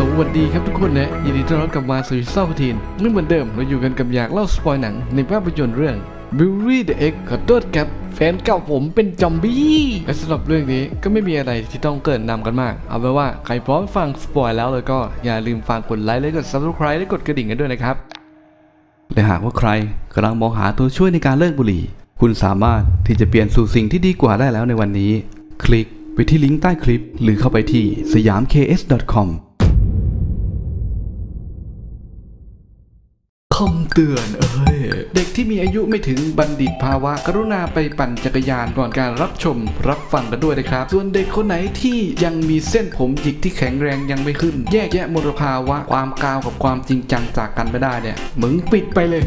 สวัสดีครับทุกคนนะยินดีต้อนรับกลับมาสู่เศร้าทีนไม่เหมือนเดิมเราอยู่กันกับอยากเล่าสปอยหนังในภาพยนตร์เรื่อง Beauty the X ขอโทษครับแฟนเก่าผมเป็นจอมบี้และสำหรับเรื่องนี้ก็ไม่มีอะไรที่ต้องเกินนำกันมาก เอาไว้ว่าใครพร้อมฟังสปอยแล้วเลยก็อย่าลืมฝากกดไลค์และกด subscribe และกดกระดิ่งกันด้วยนะครับและหากว่าใครกำลังมองหาตัวช่วยในการเลิกบุหรี่ คุณสามารถที่จะเปลี่ยนสู่สิ่งที่ดีกว่าได้แล้วในวันนี้ คลิกไปที่ลิงก์ใต้คลิป หรือเข้าไปที่สยาม ks.com คำเตือนเอ้ย เด็กที่มีอายุไม่ถึงบัณฑิตภาวะ กรุณาไปปั่นจักรยานก่อนการรับชม รับฟังกันด้วยนะครับ ส่วนเด็กคนไหนที่ยังมีเส้นผมหยิกที่แข็งแรงยังไม่ขึ้น แยกแยะมลภาวะความกาวกับความจริงจังจากกันไม่ได้เนี่ยมึงปิดไปเลย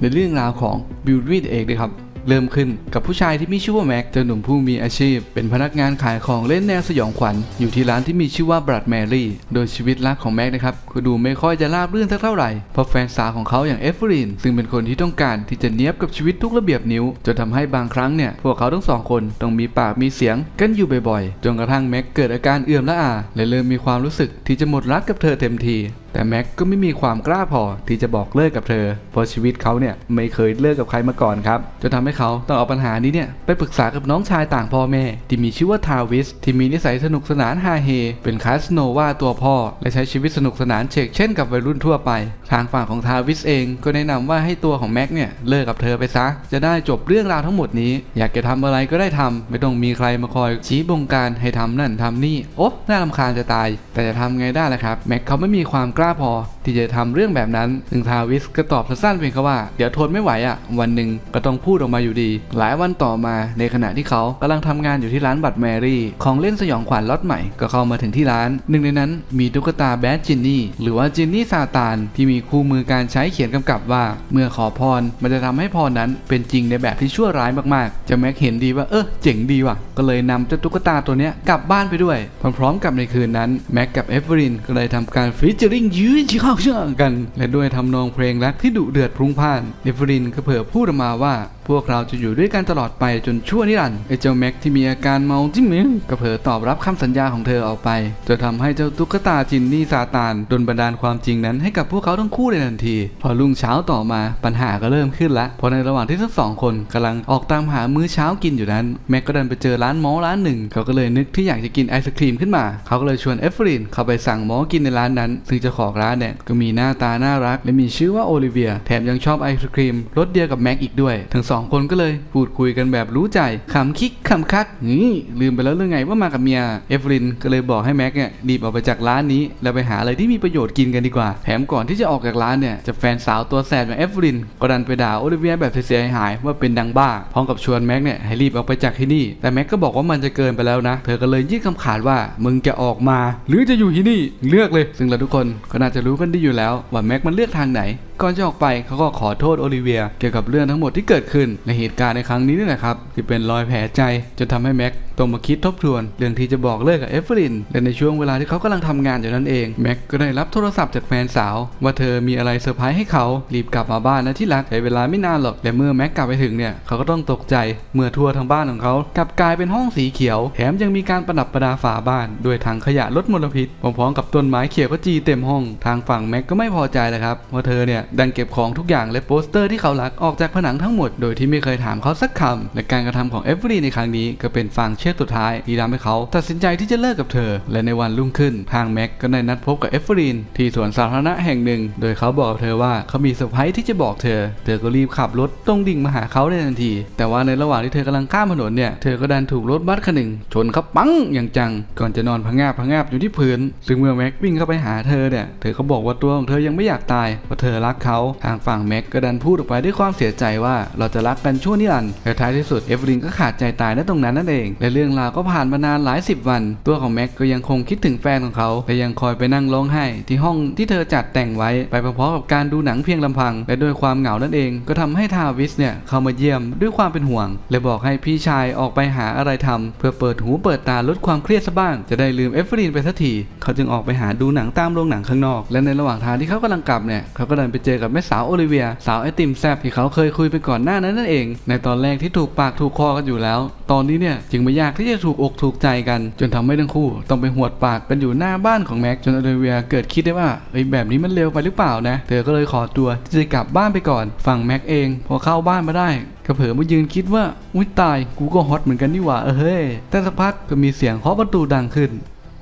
ในเรื่องราวของบิลลี่เอกนะครับ เริ่มขึ้นกับผู้ชายที่มีชื่อว่าแม็กเจ้าหนุ่มผู้มีอาชีพ เป็นพนักงานขายของเล่นแนวสยองขวัญอยู่ที่ร้านที่มีชื่อว่าบรัดแมรี่ โดยชีวิตรักของแม็กนะครับก็ดูไม่ค่อยจะราบรื่นสักเท่าไหร่ เพราะแฟนสาวของเขาอย่างเอฟเฟอรินซึ่งเป็นคนที่ต้องการที่จะเนี้ยบกับชีวิตทุกระเบียบนิ้วจนทำให้บางครั้งเนี่ยพวกเขาทั้งสองคนต้องมีปากมีเสียงกันอยู่บ่อยๆจนกระทั่งแม็กเกิดอาการเอื่อมละอาและเริ่มมีความรู้สึกที่จะหมดรักกับเธอเต็มที แต่แม็กก็ไม่มีความกล้าพอที่จะบอกเลิกกับเธอ เพราะชีวิตเขาเนี่ยไม่เคยเลิกกับใครมาก่อนครับจนทำให้เขาต้องเอาปัญหานี้เนี่ยไปปรึกษากับน้องชายต่างพ่อแม่ ที่มีชื่อว่าทาวิสที่มีนิสัยสนุกสนานฮาเฮเป็นคาสโนวาตัวพ่อ และใช้ชีวิตสนุกสนานเชกเช่นกับวัยรุ่นทั่วไป ทางฝั่งของทาวิสเองก็แนะนำว่าให้ตัวของแม็กเนี่ยเลิกกับเธอไปซะ จะได้จบเรื่องราวทั้งหมดนี้ อยากจะทำอะไรก็ได้ทำไม่ต้องมีใครมาคอยชี้บงการให้ทำนั่นทำนี่โอ้น่ารำคาญจะตาย แต่จะทำไงได้ล่ะครับแม็กเขาไม่มีความกล้าล้าพอ ที่จะทำเรื่องแบบนั้นซึ่งทาวิสก็ตอบสั้นๆเพียงแค่ว่าเดี๋ยวทนไม่ไหวอะ วันหนึ่งก็ต้องพูดออกมาอยู่ดี หลายวันต่อมาในขณะที่เขากำลังทำงานอยู่ที่ร้านบัตรแมรี่ ของเล่นสยองขวัญล็อตใหม่ก็เข้ามาถึงที่ร้าน หนึ่งในนั้นมีตุ๊กตาแบดจินนี่หรือว่าจินนี่ซาตานที่มีคู่มือการใช้เขียนกำกับว่า เมื่อขอพรมันจะทำให้พรนั้นเป็นจริงในแบบที่ชั่วร้ายมากๆ จะแม็กเห็นดีว่าเออเจ๋งดีว่ะ ก็เลยนำเจ้าตุ๊กตาตัวเนี้ยกลับบ้านไปด้วย พร้อมๆกับในคืนนั้นแม็กกับเอฟเวอรินก็เลยทำการฟิชเจอริงยื้อชิเข้าเชื่อกัน และด้วยทำนองเพลงรักที่ดุเดือดพรุงพล่านเดฟรินก็เผยพูดออกมาว่า พวกเราจะอยู่ด้วยกันตลอดไปจนชั่วนิรันดร์ไอ้เจ้าแม็กที่มีอาการเมาจิ้มมึงก็เผลอตอบรับคำสัญญาของเธอออกไปจนทำให้เจ้าตุ๊กตาจินนี่ซาตานดนบันดาลความจริงนั้นให้กับพวกเขาทั้งคู่ในทันที พอรุ่งเช้าต่อมาปัญหาก็เริ่มขึ้นละเพราะในระหว่างที่ทั้งสองคนกำลังออกตามหามื้อเช้ากินอยู่นั้นแม็กก็เดินไปเจอร้านหมอร้านหนึ่ง เขาก็เลยนึกที่อยากจะกินไอศครีมขึ้นมา เขาก็เลยชวนเอฟเฟรินเข้าไปสั่งหมอกินในร้านนั้น ซึ่งเจ้าของร้านเนี่ยก็มีหน้าตาน่ารัก และมีชื่อว่าโอลิเวีย แถมยังชอบไอศครีมรสเดียวกับแม็กอีกด้วยทั้งสององคนก็เลยพูดคุยกันแบบรู้ใจขำคิกขำคักนี่ลืมไปแล้วเรื่องไงว่ามากับเมียเอฟเฟอรินก็เลยบอกให้แม็กเนี่ยรีบออกไปจากร้านนี้ แล้วไปหาอะไรที่มีประโยชน์กินกันดีกว่าแถมก่อนที่จะออกจากร้านเนี่ยจะแฟนสาวตัวแสบอย่างเอฟเฟอรินก็ดันไปด่าโอลิเวียแบบเสียหายว่าเป็นดังบ้าพร้อมกับชวนแม็กเนี่ยให้รีบออกไปจากที่นี่แต่แม็กก็บอกว่ามันจะเกินไปแล้วนะ เธอก็เลยยื่นคำขาดว่ามึงจะออกมา หรือจะอยู่ที่นี่เลือกเลย ซึ่งเราทุกคนก็น่าจะรู้กันดีอยู่แล้วว่าแม็กมันเลือกทางไหนก่อนจะออกไปเขาก็ขอโทษโอลิเวียเกี่ยวกับเรื่องทั้งหมดที่เกิดขึ้นในเหตุการณ์ในครั้งนี้นี่แหละครับที่เป็นรอยแผลใจจนทำให้แม็กต้องมาคิดทบทวน เรื่องที่จะบอกเลิกกับเอฟเฟอรินและในช่วงเวลาที่เขากำลังทำงานอยู่นั่นเองแม็กก็ได้รับโทรศัพท์จากแฟนสาว ว่าเธอมีอะไรเซอร์ไพรส์ให้เขารีบกลับมาบ้านนะที่รักใช้เวลาไม่นานหรอกและเมื่อแม็กกลับไปถึงเนี่ยเขาก็ต้องตกใจเมื่อทั่วทั้งบ้านของเขากลับกลายเป็นห้องสีเขียว แถมยังมีการประดับประดาฝาบ้านด้วยถังขยะลดมลพิษพร้อมๆกับต้นไม้เขียวขจีเต็มห้อง ทางฝั่งแม็กก็ไม่พอใจเลยครับว่าเธอเนี่ยดันเก็บของทุกอย่างและโปสเตอร์ที่เขารักออกจากผนังทั้งหมด โดยที่ไม่เคยถามเขาสักคำและการกระทำของเอฟเวอรีในครั้งนี้ก็เป็นฟังเชือกสุดท้ายที่ทำให้เขาตัดสินใจที่จะเลิกกับเธอ และในวันรุ่งขึ้นทางแม็กก็ได้นัดพบกับเอฟเวอรีนที่สวนสาธารณะแห่งหนึ่ง โดยเขาบอกกับเธอว่าเขามีเซอร์ไพรส์ที่จะบอกเธอ เธอก็รีบขับรถตรงดิ่งมาหาเขาในทันที แต่ว่าในระหว่างที่เธอกำลังข้ามถนนเนี่ยเธอก็ดันถูกรถบัสคันหนึ่งชนเขาปังอย่างจัง ก่อนจะนอนพังงาบพังงาบอยู่ที่พื้น ซึ่งเมื่อแม็กวิ่งเข้าไปหาเธอเนี่ยเธอก็บอกว่าตัวของเธอยังไม่อยากตายเพราะเธอรักเขาทางฝั่งแม็กก็ดันพูดออกไปด้วยความเสียใจว่าเราจะรักกันชั่วนิรันดร์และท้ายที่สุดเอฟลินก็ขาดใจตายณตรงนั้นนั่นเองและเรื่องราวก็ผ่านมานานหลายสิบวัน ตัวของแม็กก็ยังคงคิดถึงแฟนของเขาและยังคอยไปนั่งร้องไห้ที่ห้องที่เธอจัดแต่งไว้ไปพร้อมๆกับการดูหนังเพียงลำพัง และด้วยความเหงานั่นเอง ก็ทำให้ทาวิสเนี่ยเข้ามาเยี่ยมด้วยความเป็นห่วง และบอกให้พี่ชายออกไปหาอะไรทำเพื่อเปิดหูเปิดตาลดความเครียดซะบ้าง จะได้ลืมเอฟลินไปสักทีเขาจึงออกไปหาดูหนังตามโรงหนังข้างนอก และในระหว่างทางที่เขากำลังกลับเนี่ยเขาก็เดินไปเจอกับแม่สาวโอลิเวีย สาวไอติมแซบที่เขาเคยคุยไปก่อนหน้านั้นนั่นเอง ในตอนแรกที่ถูกปากถูกคอกันอยู่แล้ว ตอนนี้เนี่ยจึงไม่ยากากที่จะถูกอกถูกใจกัน จนทำให้ทั้งคู่ ต้องไปหวดปากกันอยู่หน้าบ้านของแม็กจนอลิเวียเกิดคิดได้ว่าเอ้ยแบบนี้มันเร็วไปหรือเปล่านะ เธอก็เลยขอตัวที่จะกลับบ้านไปก่อนฝั่งแม็กเอง พอเข้าบ้านมาได้ก็เผลอมายืนคิดว่าอุ้ยตายกูก็ฮอตเหมือนกันนี่หว่าเออเฮ้ยแต่สักพักก็มีเสียงเคาะประตูดังขึ้น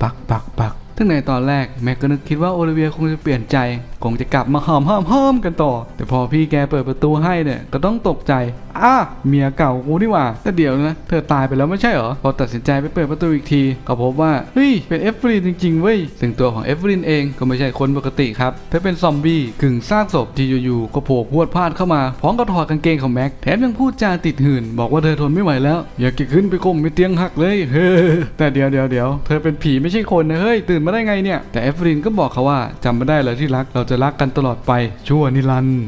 ปักปักปัก ทั้งในตอนแรกแม็กก็นึกคิดว่าโอลิเวียคงจะเปลี่ยนใจ คงจะกลับมาหอมหอมหอมกันต่อ แต่พอพี่แกเปิดประตูให้เนี่ยก็ต้องตกใจอ้าเมียเก่ากูนี่หว่า แต่เดี๋ยวนะ เธอตายไปแล้วไม่ใช่เหรอ พอตัดสินใจไปเปิดประตูอีกที ก็พบว่า เฮ้ย เป็นเอฟรินจริงๆเว้ยซึ่งตัวของเอฟรินเองก็ไม่ใช่คนปกติครับเธอเป็นซอมบี้กึ่งซากศพที่อยู่ๆก็โผล่พรวดพลาดเข้ามาพร้อมกับถอดกางเกงของแม็กแถมยังพูดจาติดหื่น บอกว่าเธอทนไม่ไหวแล้ว อยากจะขึ้นไปก้มไปเตียงหักเลยเฮ้แต่เดี๋ยวเดี๋ยวเดี๋ยวเธอเป็นผีไม่ใช่คนนะเฮ้ยตื่นมาได้ไงเนี่ย แต่เอฟรินก็บอกเขาว่าจำไม่ได้เลยที่รักเราจะรักกันตลอดไปชั่วนิรันดร์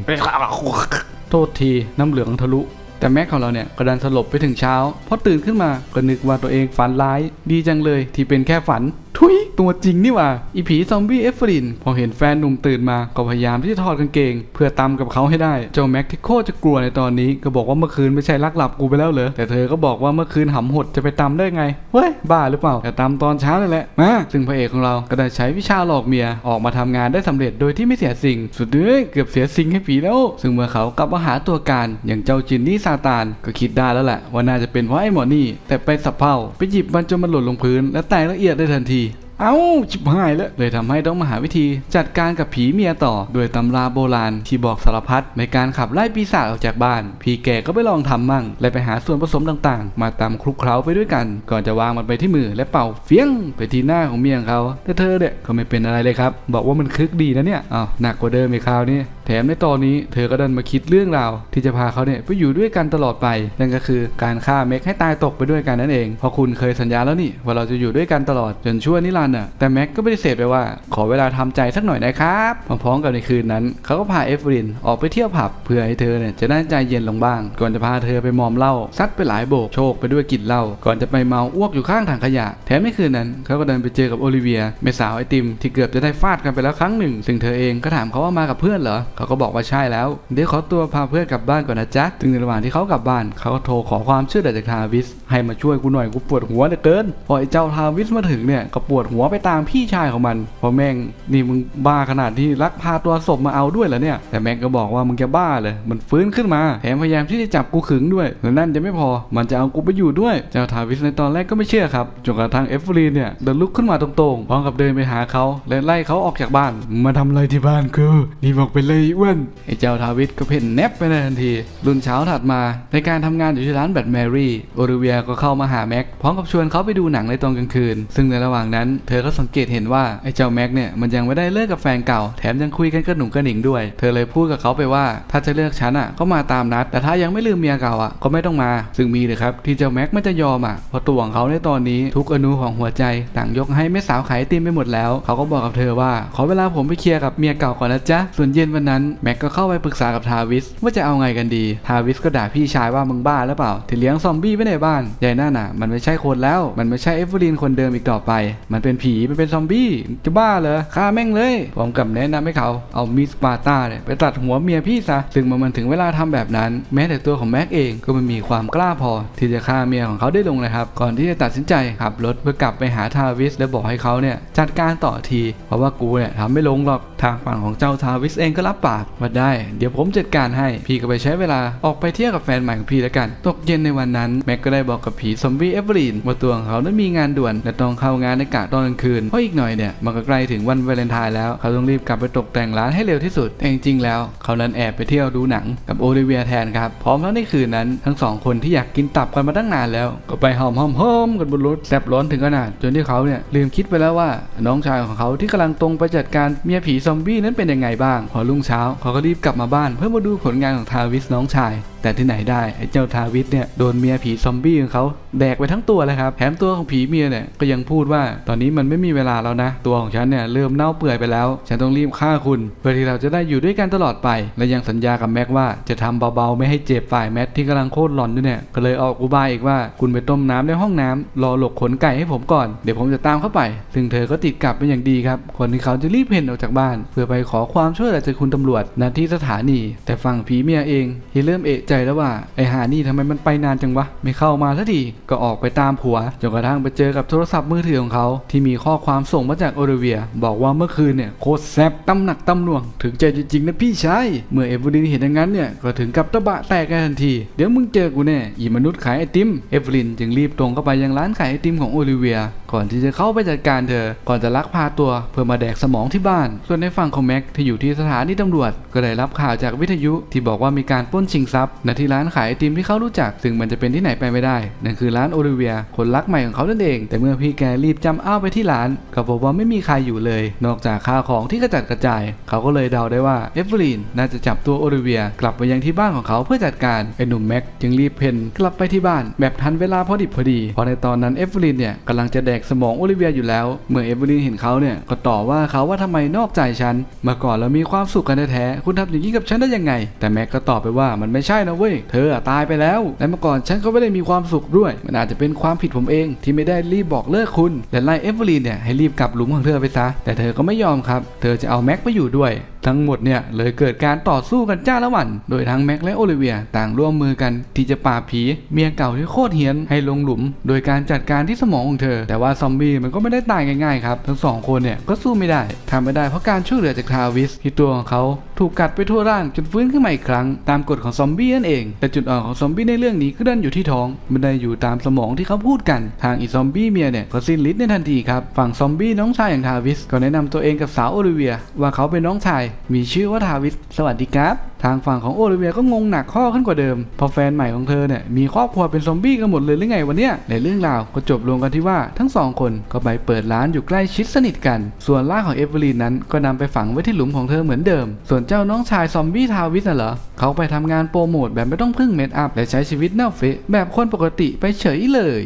โทษทีน้ำเหลืองทะลุแต่แม็กของเราเนี่ยก็ดันสลบไปถึงเช้าพอตื่นขึ้นมาก็นึกว่าตัวเองฝันร้าย ดีจังเลยที่เป็นแค่ฝัน ทุยตัวจริงนี่ว่าอีผีซอมบี้เอฟเฟรินพอเห็นแฟนหนุ่มตื่นมาก็พยายามที่จะถอดกางเกง เพื่อตำกับเขาให้ได้ เจ้าแม็กที่โคตรจะกลัวในตอนนี้ ก็บอกว่าเมื่อคืนไม่ใช่ลักหลับกูไปแล้วเหรอแต่เธอก็บอกว่าเมื่อคืนหำหดจะไปตำได้ไงเว้ยบ้าหรือเปล่าแต่ตำตอนเช้านั่นแหละมาซึ่งพระเอกของเราก็ได้ใช้วิชาหลอกเมียออกมาทำงานได้สำเร็จโดยที่ไม่เสียสิ่ง สุดเด้ยเกือบเสียสิ่งให้ผีแล้ว ซึ่งเมื่อเขากลับมาหาตัวการอย่างเจ้าจินนี่ซาตานก็คิดได้แล้วแหละว่าน่าจะเป็นเพราะไอ้หมอนี่แต่ไปสับเพ่าไปหยิบมันจนมันหล่นลงพื้นและแตกละเอียดได้ทันที เอ้าชิบหายแล้วเลยทำให้ต้องมาหาวิธีจัดการกับผีเมียต่อโดยตำราโบราณที่บอกสารพัดในการขับไล่ปีศาจออกจากบ้าน พี่แกก็ไปลองทำมั่ง และไปหาส่วนผสมต่างๆ มาตำคลุกเคล้าไปด้วยกัน ก่อนจะวางมันไปที่มือและเป่าเฟี้ยงไปที่หน้าของเมียของเขาแต่เธอเนี่ยก็ไม่เป็นอะไรเลยครับ บอกว่ามันคึกดีนะเนี่ยอ้าวหนักกว่าเดิมอีกคราวนี้แถมในตอนนี้เธอก็ดันมาคิดเรื่องราวที่จะพาเขาเนี่ยไปอยู่ด้วยกันตลอดไป นั่นก็คือการฆ่าเม็กให้ตายตกไปด้วยกันนั่นเองเพราะคุณเคยสัญญาแล้วนี่ว่าเราจะอยู่ด้วยกันตลอดจนชั่วนิรันดร์น่ะแต่แม็กก็ปฏิเสธไปว่า ขอเวลาทำใจสักหน่อยนะครับพร้อมกับในคืนนั้นเขาก็พาเอฟรินออกไปเที่ยวผับเพื่อให้เธอเนี่ยจะได้ใจเย็นลงบ้าง ก่อนจะพาเธอไปมอมเหล้าซัดไปหลายโบกโชคไปด้วยกลิ่นเหล้าก่อนจะไปเมาอ้วกอยู่ข้างถังขยะ แถมในคืนนั้นเขาก็เดินไปเจอกับโอลิเวียแม่สาวไอติมที่เกือบจะได้ฟาดกันไปแล้วครั้งหนึ่ง ซึ่งเธอเองก็ถามเขาว่ามากับเพื่อนเหรอเขาก็บอกว่าใช่แล้ว เดี๋ยวขอตัวพาเพื่อนกลับบ้านก่อนนะจ๊ะซึ่งในระหว่างที่เขากลับบ้าน เขาก็โทรขอความช่วยเหลือจากทาวิส ให้มาช่วยกูหน่อยกูปวดหัวเหลือเกิน พอไอ้เจ้าทาวิสมาถึงเนี่ยก็ปวดหัวไปตามพี่ชายของมันเพอแม่งนี่มึงบ้าขนาดที่ลักพาตัวศพมาเอาด้วยเหรอเนี่ย แต่แม่งก็บอกว่ามึงจะบ้าเลย มันฟื้นขึ้นมาแถมพยายามที่จะจับกูขึงด้วยและนั่นจะไม่พอ มันจะเอากูไปอยู่ด้วย เจ้าทาวิสในตอนแรกก็ไม่เชื่อครับจนกระทั่งเอฟรีเนี่ยเดินลุกขึ้นมาตรงๆพร้อมกับเดินไปหาเขาและไล่เขาออกจากบ้าน มาทำอะไรที่บ้านกูนี่บอกไปเลยอ้วนไอ้เจ้าทาวิสก็เพ่นแนบไปในทันที รุ่นเช้าถัดมา ในการทำงานอยู่ที่ร้านแบทแมรี่โอลิเวียก็เข้ามาหาแม็กพร้อมกับชวนเขาไปดูหนังในตอนกลางคืน ซึ่งในระหว่างนั้น เธอก็สังเกตเห็นว่าไอ้เจ้าแม็กเนี่ยมันยังไม่ได้เลิกกับแฟนเก่า แถมยังคุยกันกระหนุ่งกระหนิงด้วย เธอเลยพูดกับเขาไปว่า ถ้าจะเลือกฉันอะก็มาตามนัด แต่ถ้ายังไม่ลืมเมียเก่าอะก็ไม่ต้องมา ซึ่งมีเลยครับที่เจ้าแม็กไม่จะยอมอะเพราะตัวของเขาในตอนนี้ทุกอนูของหัวใจต่างยกให้แม่สาวขายติมไปหมดแล้ว เขาก็บอกกับเธอว่าขอเวลาผมไปเคลียร์กับเมียเก่าก่อนนะจ๊ะส่วนเย็นวันนั้นแม็กก็เข้าไปปรึกษากับทาวิสว่าจะเอาไงกันดี ทาวิสก็ด่าพี่ชายว่ามึงบ้าหรือเปล่าที่เลี้ยงซอมบี้ไว้ในบ้านใหญ่นั่นน่ะ มันไม่ใช่คนแล้ว มันไม่ใช่เอฟเวอรีนคนเดิมอีกต่อไป มันเป็นผี มันเป็นซอมบี้จะบ้าเหรอฆ่าแม่งเลยพร้อมกับแนะนำให้เขาเอามีดสปาร์ตาเนี่ยไปตัดหัวเมียพี่ซะซึ่งมันถึงเวลาทำแบบนั้น แม้แต่ตัวของแม็กเองก็ไม่มีความกล้าพอ ที่จะฆ่าเมียของเขาได้ลงเลยครับก่อนที่จะตัดสินใจขับรถเพื่อกลับไปหาทาวิสและบอกให้เขาเนี่ยจัดการต่อที เพราะว่ากูเนี่ยทำไม่ลงหรอกทางฝั่งของเจ้าทาวิสเองก็รับปากว่าได้ เดี๋ยวผมจัดการให้ พี่ก็ไปใช้เวลาออกไปเที่ยวกับแฟนใหม่ของพี่แล้วกัน ตกเย็นในวันนั้นแม็กก็ได้บอกกับผีซอมบี้เอเวอรีนว่าตัวของเขานั้นมีงานด่วนและต้องเข้างานในกะตอนกลางคืนเพราะอีกหน่อยเนี่ยมันก็ใกล้ถึงวันวาเลนไทน์แล้วเขาต้องรีบกลับไปตกแต่งร้านให้เร็วที่สุดแต่จริงๆแล้ว เขานั้นแอบไปเที่ยวดูหนังกับโอลิเวียแทนครับพร้อมทั้งในคืนนั้นทั้งสองคนที่อยากกินตับกันมาตั้งนานแล้ว ก็ไปหอมหอมหอมกันบนรถแสบร้อนถึงขนาดจนที่เขาเนี่ยลืมคิดไปแล้วว่าน้องชายของเขาที่กำลังตรงไปจัดการเมียผีซอมบี้นั้นเป็นยังไงบ้าง พอรุ่งเช้าเขาก็รีบกลับมาบ้านเพื่อมาดูผลงานของทาวิสน้องชาย แต่ที่ไหนได้ไอ้เจ้าทาวิสเนี่ยโดนเมียผีซอมบี้ของเขาแดกไปทั้งตัวเลยครับแถมตัวของผีเมียเนี่ยก็ยังพูดว่าตอนนี้มันไม่มีเวลาแล้วนะ ตัวของฉันเนี่ยเริ่มเน่าเปื่อยไปแล้ว ฉันต้องรีบฆ่าคุณ เพื่อที่เราจะได้อยู่ด้วยกันตลอดไป และยังสัญญากับแม็กว่าจะทำเบาๆไม่ให้เจ็บฝ่ายแมทที่กำลังโคตรหลอนด้วยเนี่ยก็เลยออกอุบายอีกว่าคุณไปต้มน้ำในห้องน้ำรอหลกขนไก่ให้ผมก่อนเดี๋ยวผมจะตามเข้าไป ซึ่งเธอก็ติดกลับเป็นอย่างดีครับคนที่เขาจะรีบเพ่นออกจากบ้าน เพื่อไปขอความช่วยเหลือจากคุณตำรวจำรวจณที่สถานี แต่ฝั่งผีเมียเองที่เริ่มเอะใจแล้วว่าไอหานี่ทำไมมันไปนานจังวะ ไม่เข้ามาสักทีก็ออกไปตามผัวจนกระทั่งไปเจอกับโทรศัพท์มือถือของเขาที่มีข้อความส่งมาจากโอลิเวีย บอกว่าเมื่อคืนเนี่ยโคตรแซบตำหนักตำหน่วง ถึงใจจริงๆนะพี่ชายเมื่อเอเวอร์ลินเห็นอย่างนั้นเนี่ยก็ถึงกับตะบะแตกกันทันที เดี๋ยวมึงเจอกูแน่อีมนุษย์ขายไอติมเอเวอร์ลินจึงรีบตรงเข้าไปยังร้านขายไอติมของโอลิเวีย ก่อนที่จะเข้าไปจัดการเธอ ก่อนจะลักพาตัวเพื่อมาแดกสมองที่บ้าน ส่วนในฝั่งของแม็กที่อยู่ที่สถานีตำรวจ ก็ได้รับข่าวจากวิทยุที่บอกว่ามีการปล้นชิงทรัพย์ณที่ร้านขายไอติมที่เขารู้จักซึ่งมันจะเป็นที่ไหนไปไม่ได้นั่นคือร้านโอลิเวียคนรักใหม่ของเขานั่นเอง แต่เมื่อพี่แกรีบจำอ้าวไปที่ร้าน ก็พบว่าไม่มีใครอยู่เลย นอกจากข้าวของที่กระจัดกระจาย เขาก็เลยเดาได้ว่าเอฟเวอรีนน่าจะจับตัวโอลิเวีย กลับไปยังที่บ้านของเขาเพื่อจัดการไอหนุ่มแม็กจึงรีบเพนกลับไปที่บ้าน แบบทันเวลาพอดิบพอดีพราะในตอนนั้นเอฟเวอรีนเนี่ยกำลังจะแดกสมองโอลิเวียอยู่แล้ว เมื่อเอฟเวอรีนเห็นเขาเนี่ยก็ต่อว่าเขาว่าทำไมนอกใจฉันเมื่อก่อนเรามีความสุขกันแท้ๆคุณทำอย่างนี้กับฉันได้ยังไง แต่แม็กก็ตอบไปว่ามันไม่ใช่นะเว้ย เธออะตายไปแล้ว และเมื่อก่อนฉันก็ไม่ได้มีความสุขด้วย มันอาจจะเป็นความผิดผมเองที่ไม่ได้รีบบอกเลิกคุณ และไล่เอฟเวอรีนเนี่ยให้รีบกลับหลุมของเธอไปซะ แต่เธอก็ไม่ยอมครับ เธอจะเอาแม็กไปอยู่ด้วย ทั้งหมดเนี่ยเลยเกิดการต่อสู้กันจ้าละวันโดยทั้งแม็กและโอลิเวียต่างร่วมมือกันที่จะปราบผีเมียเก่าที่โคตรเฮี้ยนให้ลงหลุม โดยการจัดการที่สมองของเธอ แต่ว่าซอมบี้มันก็ไม่ได้ตายง่ายๆครับทั้งสองคนเนี่ยก็สู้ไม่ได้ทำไม่ได้เพราะการช่วยเหลือจากทาวิสที่ตัวของเขาถูกกัดไปทั่วร่างจนฟื้นขึ้นมาอีกครั้ง ตามกฎของซอมบี้นั่นเอง แต่จุดอ่อนของซอมบี้ในเรื่องนี้ก็ดันอยู่ที่ท้องไม่ได้อยู่ตามสมองที่เขาพูดกันทางอีซอมบี้เมียเนี่ยก็สิ้นฤทธิ์ในทันทีครับฝั่งซอมบี้น้องชายอย่างทาวิสก็แนะนำตัวเองกับสาวโอลิเวีย ว่าเขาเป็นน้องชายมีชื่อว่าทาวิสสวัสดีครับ ทางฝั่งของโอลิเวียก็งงหนักข้อขึ้นกว่าเดิมเพอแฟนใหม่ของเธอเนี่ยมีครอบครัวเป็นซอมบี้กันหมดเลยหรือไงวันเนี้ยในเรื่องราวก็จบลงกันที่ว่าทั้งสองคนก็ไปเปิดร้านอยู่ใกล้ชิดสนิทกัน ส่วนร่างของเอเวอรีนนั้นก็นำไปฝังไว้ที่หลุมของเธอเหมือนเดิม ส่วนเจ้าน้องชายซอมบี้ทาวิสน่ะเหรอเขาไปทำงานโปรโมทแบบไม่ต้องพึ่งเมคอัพและใช้ชีวิตเน่าเฟะแบบคนปกติไปเฉยเลย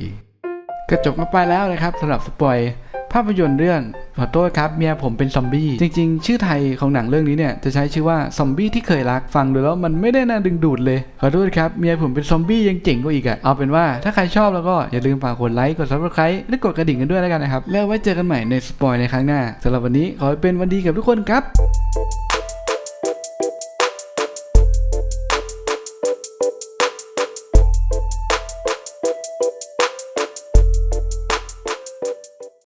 กระจบมาไปแล้วนะครับสำหรับสปอย ภาพยนตร์เรื่องขอโทษครับเมียผมเป็นซอมบี้จริงๆ ชื่อไทยของหนังเรื่องนี้เนี่ยจะใช้ชื่อว่าซอมบี้ที่เคยรักฟังดูแล้วมันไม่ได้น่าดึงดูดเลยขอโทษครับเมียผมเป็นซอมบี้ยังเจ๋งกว่าอีกอะเอาเป็นว่าถ้าใครชอบแล้วก็อย่าลืมฝากกดไลค์กดซับสไครต์และกดกระดิ่งกันด้วยแล้วกันนะครับแล้วไว้เจอกันใหม่ในสปอยในครั้งหน้าสำหรับวันนี้ขอให้เป็นวันดีกับทุกคนครับ